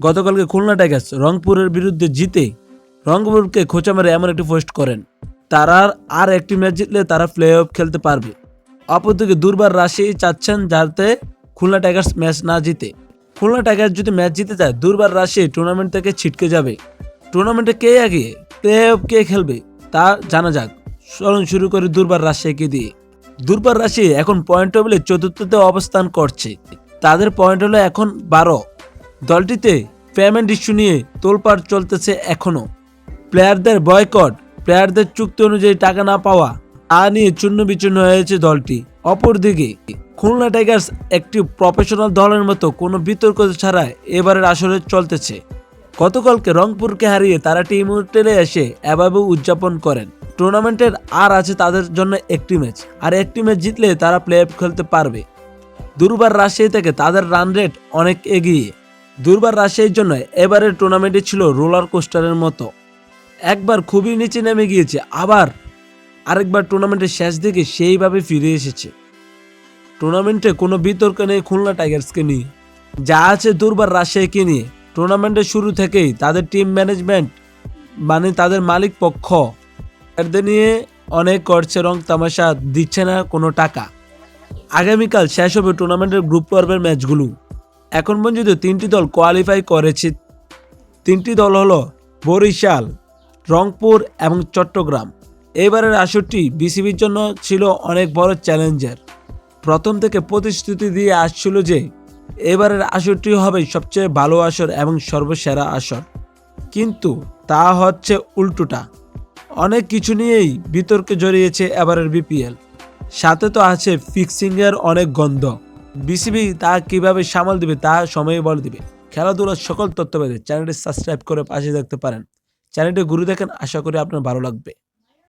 গতকালকে খুলনা টাইগার্স রংপুরের বিরুদ্ধে জিতে রংপুরকে খোঁচা মেরে এমন একটি পোস্ট করেন। তারা আর একটি ম্যাচ জিতলে তারা প্লে অফ খেলতে পারবে। অপরদিকে দুর্বার রাশিয়াই চাচ্ছেন যাতে খুলনা টাইগার্স ম্যাচ না জিতে। খুলনা টাইগার্স যদি ম্যাচ জিতে যায়, দুর্বার রাশিয়াই টুর্নামেন্ট থেকে ছিটকে যাবে। টুর্নামেন্টে কে আগে প্লে অফ কে খেলবে, তা জানা যাক। চলুন শুরু করি দুর্বার রাশিয়াকে দিয়ে। দুর্বার রাশি এখন পয়েন্ট টেবিলে চতুর্থতে অবস্থান করছে। তাদের পয়েন্ট হলো এখন বারো। দলটিতে পেমেন্ট ইস্যু নিয়ে তোলপাড় চলতেছে এখনও প্লেয়ারদের বয়কট, প্লেয়ারদের চুক্তি অনুযায়ী টাকা না পাওয়া, তা নিয়ে চূর্ণ বিচূর্ণ হয়েছে দলটি। অপরদিকে, খুলনা টাইগার্স একটি প্রফেশনাল দলের মতো কোনো বিতর্ক ছাড়া এবারের আসরে চলতেছে। গতকালকে রংপুরকে হারিয়ে তারা টিম হোটেলে এসে এভাবে উদযাপন করেন। টুর্নামেন্টের আর আছে তাদের জন্য একটি ম্যাচ, আর একটি ম্যাচ জিতলে তারা প্লে খেলতে পারবে। দুর্বার রাজশাহী থেকে তাদের রান রেট অনেক এগিয়ে। দুর্বার রাজশাহীর জন্য এবারের টুর্নামেন্টে ছিল রোলার কোস্টারের মতো। একবার খুবই নিচে নেমে গিয়েছে, আবার আরেকবার টুর্নামেন্টের শেষ দিকে সেইভাবে ফিরে এসেছে। টুর্নামেন্টে কোনো বিতর্ক নেই খুলনা টাইগার্সকে নিয়ে। যা আছে দুর্বার রাজশাহীকে নিয়ে। টুর্নামেন্টের শুরু থেকেই তাদের টিম ম্যানেজমেন্ট মানে তাদের মালিক পক্ষ এদের নিয়ে অনেক করছে, রং তামাশা দিচ্ছে না কোনো টাকা। আগামীকাল শেষ হবে টুর্নামেন্টের গ্রুপ পর্বের ম্যাচগুলো এখন পর্যন্ত তিনটি দল কোয়ালিফাই করেছে। তিনটি দল হলো বরিশাল, রংপুর এবং চট্টগ্রাম। এবারের আসরটি বিসিবির জন্য ছিল অনেক বড় চ্যালেঞ্জের প্রথম থেকে প্রতিশ্রুতি দিয়ে আসছিল যে এবারের আসরটি হবে সবচেয়ে ভালো আসর এবং সর্বসেরা আসর। কিন্তু তা হচ্ছে উল্টোটা। অনেক কিছু নিয়েই বিতর্কে জড়িয়েছে এবারের বিপিএল সাথে তো আছে ফিক্সিংয়ের অনেক গন্ধ। বিসিবি তা কীভাবে সামাল দিবে তা সময়ে বলে দিবে। খেলাধুলার সকল তথ্য পেতে চ্যানেলটি সাবস্ক্রাইব করে পাশে দেখতে পারেন। চ্যানেলটি ঘুরে দেখেন, আশা করি আপনার ভালো লাগবে।